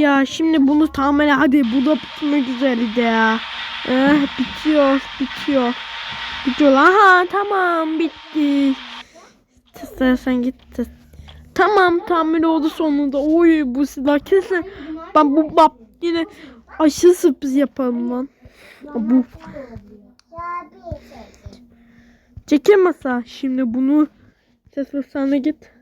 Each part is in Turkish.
Ya şimdi bunu tamir hadi bu da bitmek üzereydi ya. Eh, bitiyor bitiyor. Bitiyor lan ha tamam bitti. İstersen git. Tamam tamir oldu sonunda. Oy bu silah kesin. Ben bu bab yine aşırı sürpriz yaparım lan. Bu çekil masa. Şimdi bunu ses git.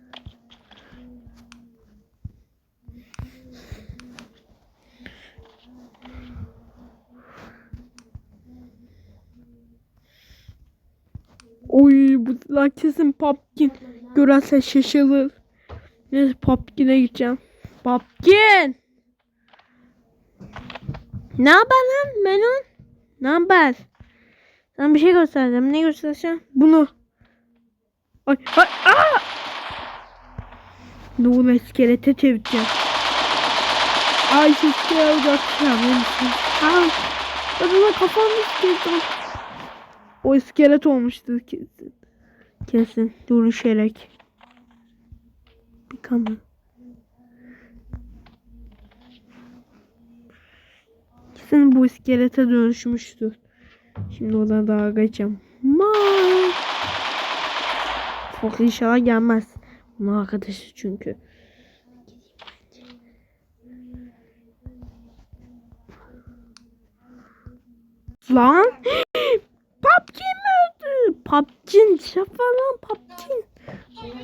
Oy bu silah kesin Pumpkin görerse şaşırır. Neyse Pumpkin'e gideceğim. Pumpkin! Ne haber lan Melon? Ne haber? Sana bir şey göstereceğim. Ne göstereceğim? Bunu. Ay ay aa! Doğru iskelete çevireceğim. Ay iskelete bakacağım. Ay. Adına kafamı iskelet O iskelet olmuştu kesin. Kesin. Dönüşerek. Bir kamera. Kesin bu iskelete dönüşmüştür. Şimdi oradan daha geçeceğim. Ma. Çok inşallah gelmez. Bunun arkadaşı çünkü. Lan. Papkin. Şafa lan Papkin.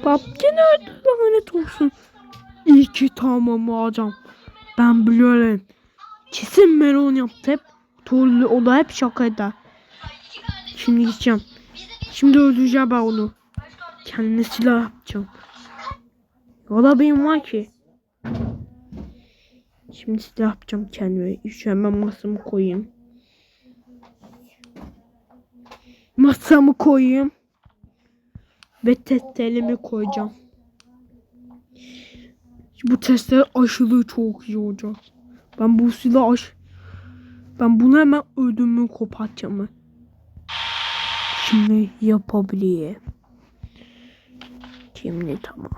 Papkin öldü lanet olsun. İyi ki tamam hocam. Ben biliyorum. Kesin melon yaptı hep. Tuğlu o da hep şakaydı. Şimdi gideceğim. Şimdi öldüreceğim ben onu. Kendine silah yapacağım. Da benim var ki. Şimdi silah yapacağım kendime. Şu hemen masamı koyayım. Masamı koyayım. Ve testelimi koyacağım. Bu testler aşılı çok iyi olacak. Ben bu silah aş... Ben bunu hemen ödümü kopartacağım. Şimdi yapabiliyor. Şimdi tamam.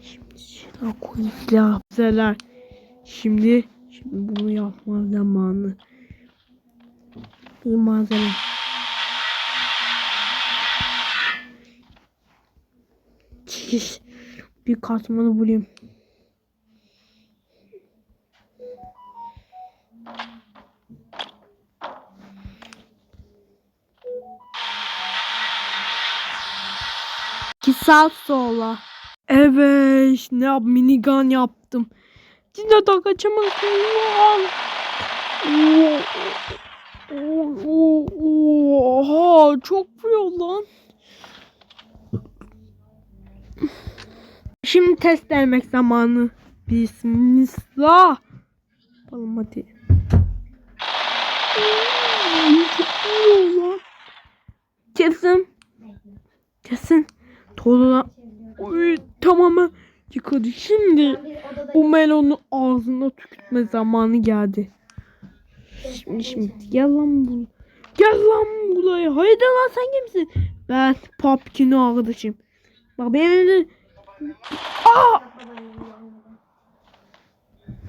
Şimdi silah koyayım silah. Güzeller. Şimdi, şimdi bunu yapma zamanı. Bir malzeme. Çiş. Bir katmanı bulayım. İki saat sonra. Evet ne yap minigun yaptım. Yine de kaçamazsın. Oha çok vuruyor lan. Şimdi test denemek zamanı. Bismillah. Yapalım hadi. Kesin. Kesin. Tuğla Oy, tamamen yıkadı. Şimdi bu melonu ağzına tükürtme zamanı geldi. Şimdi şimdi gel lan bu. Gel lan buraya. Haydi lan sen kimsin? Ben Popkin'in arkadaşım. Bak benim. Aa!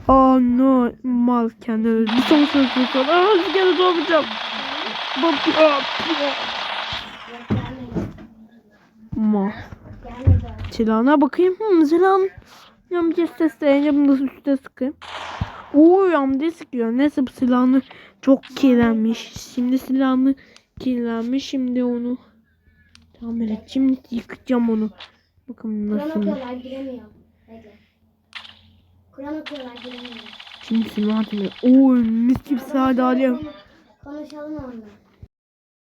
Aa no mal kendi öldü. Bir son söz söz söz. Aa bir kere doğmayacağım. Mal. Silahına bakayım. Hmm, silahın yamcı sesleyince bunu da üstte sıkayım. Oo yamcı sıkıyor. Neyse bu silahını çok kirlenmiş. Şimdi silahını kirlenmiş. Şimdi onu tamir. Şimdi yıkacağım onu. Bakın Kur'an nasıl. okuyorlar giremiyor. Bekle. Kur'an okuyorlar giremiyor. Silah atıyor. Oo mis gibi alıyorum. Konuşalım onunla.